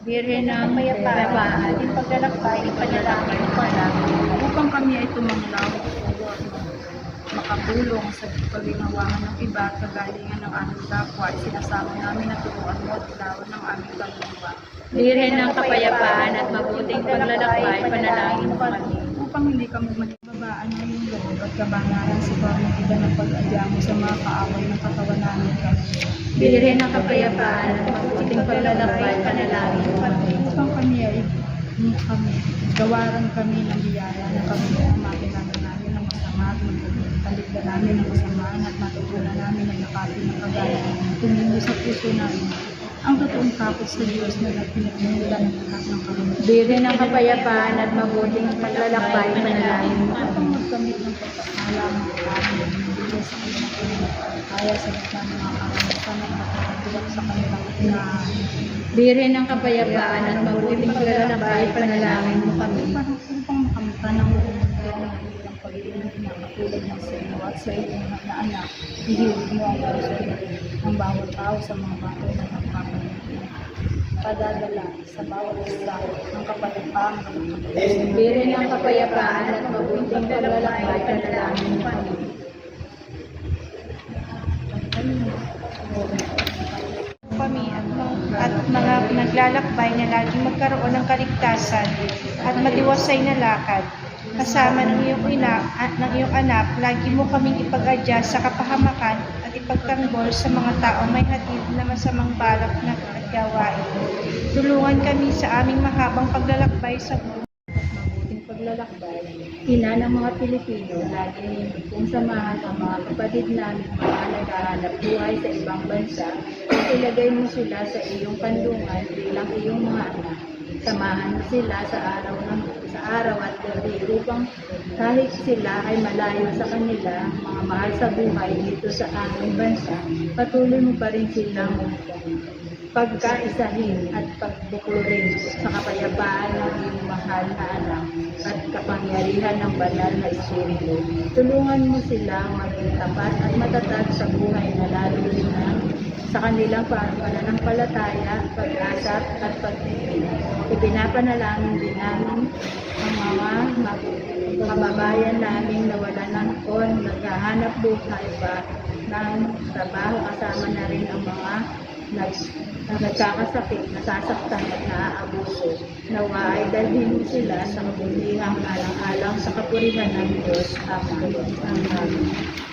Birhen ng kapayapaan, ating paglalakbay, ipanalangin mo upang kami ay tumanglaw makatulong sa paginawangan ng iba at kagalingan ng aming kapwa, sinasama namin na turuan mo at ilawan ng aming kaluluwa. Birhen ng kapayapaan at mabuting paglalakbay, panalangin kami. Upang hindi kami magbabaan ng iyong loob at kabanalan sa pamamagitan ng pag-adya mo sa mga kaaway ng katawan namin kami. Birhen ng kapayapaan at mabuting paglalakbay, panalangin kami. Upang kami ay kami, gawaran kami ng biyaya na kami ay makilala namin ng masama at magkaligda namin ng kasamaan at matutunan namin ang nakati ng kagalingan. Tumindi sa puso namin ang totoong takot sa Diyos na nagpinagmulan ng lahat ng karunan. Birhen ng kapayapaan at mabuting paglalakbay, panalangin mo. Upang magkamit ng pagkakala ng amin, bigyan sa kanilang kaya sa gitna ng mga karanasan at makakatulak sa kanilang unahan. Birhen ng kapayapaan at mabuting paglalakbay, panalangin mo kami. Upang upang makamta ng mundo ng ng sa iyo at sa iyong na anak, ihilig mo ang puso ng bawat tao sa mga bagay na. Padadala sa bawat isa ng kapayapaan. Birhen ng kapayapaan at mabuting paglalakbay, panalangin mo kami. kami at, at mga naglalakbay na laging magkaroon ng kaligtasan at matiwasay na lakad. Kasama ng iyong ina at ng iyong anak, lagi mo kaming ipag-adya sa kapahamakan at ipagtanggol sa mga tao may hatid na masamang balak na gawain. Tulungan kami sa aming mahabang paglalakbay sa buhay. paglalakbay, ina ng mga Pilipino, lagi kong samahan ang mga kapatid namin mga naghahanap buhay sa ibang bansa at ilagay mo sila sa iyong kandungan bilang iyong mga anak. Samahan mo sila sa araw ng araw at gabi upang kahit sila ay malayo sa kanila, mga mahal sa buhay dito sa aming bansa, patuloy mo pa rin silang pagkaisahin at pagbukurin sa kapayapaan ng iyong mahal na anak at kapangyarihan ng banal na Espiritu. Tulungan mo silang maging tapat at matatag sa buhay na lalo na sa kanilang pananampalataya, pag-asa at pagtitid. Ipinapanalangin din namin ang mga kababayan namin na wala ng on, naghahanap buhay pa ng trabaho kasama na rin ang mga nag, na nagkakasakit, nasasaktan at naaabuso. Nawa ay dalhin sila sa kabutihang alang-alang sa kapurihan ng Diyos. Amen. Amen.